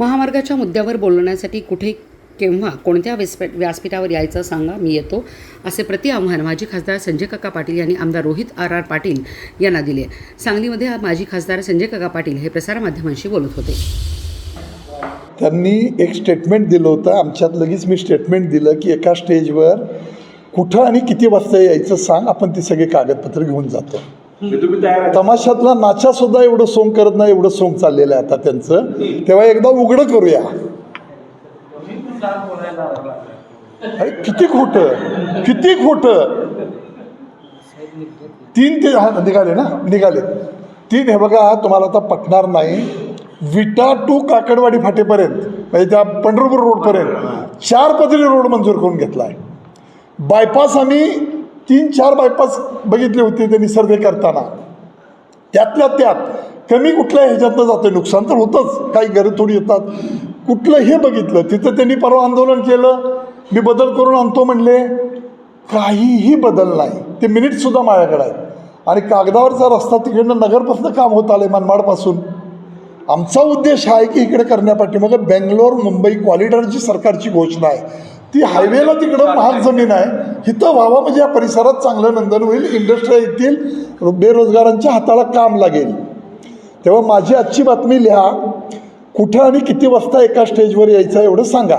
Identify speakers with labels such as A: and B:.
A: महामार्गाच्या मुद्द्यावर बोलण्यासाठी कुठे केव्हा कोणत्या व्यासपीठ व्यासपीठावर यायचं सांगा मी येतो असे प्रति आव्हान माजी खासदार संजय काका पाटील यांनी आमदार रोहित आर आर पाटील यांना दिले. सांगलीमध्ये माजी खासदार संजय काका पाटील हे प्रसारमाध्यमांशी बोलत होते.
B: त्यांनी एक स्टेटमेंट दिलं होतं. आमच्यात लगेच मी स्टेटमेंट दिलं की एका स्टेजवर कुठं आणि किती वाजता यायचं सांग. आपण ती सगळे कागदपत्र घेऊन जातो. तमाशातला नाचा सुद्धा एवढं सोंग करत नाही एवढं सोंग चाललेलं आहे आता त्यांचं. तेव्हा एकदा उघडं करूया. अरे किती खोटं किती खोटं. तीन ते हा निघाले ना निघाले. तीन हे बघा तुम्हाला आता पटणार नाही. विटा टू काकडवाडी फाटेपर्यंत म्हणजे त्या पंढरपूर रोडपर्यंत चार पदरी रोड मंजूर करून घेतला आहे बायपास आम्ही तीन चार बायपास बघितले होते त्यांनी सर्वे करताना. त्यातल्या त्यात कमी कुठल्या ह्याच्यातनं जातं नुकसान तर होतंच. काही घरं थोडी येतात. कुठलं हे बघितलं? तिथं त्यांनी परवा आंदोलन केलं. मी बदल करून आणतो म्हणले. काहीही बदल नाही. ते मिनिटसुद्धा माझ्याकडे आहेत. आणि कागदावरचा रस्ता तिकडनं नगरपासून काम होत आलं आहे मनमाडपासून. आमचा उद्देश हा आहे की इकडे करण्यापाठी मग बेंगलोर मुंबई कॉरिडॉरची सरकारची घोषणा आहे. ती हायवेला तिकडं महाग जमीन आहे. इथं व्हावा म्हणजे या परिसरात चांगलं नंदन होईल इंडस्ट्री येतील बेरोजगारांच्या हाताला काम लागेल. तेव्हा माझी आजची बातमी लिहा कुठं आणि किती वाजता एका स्टेजवर यायचं एवढं सांगा.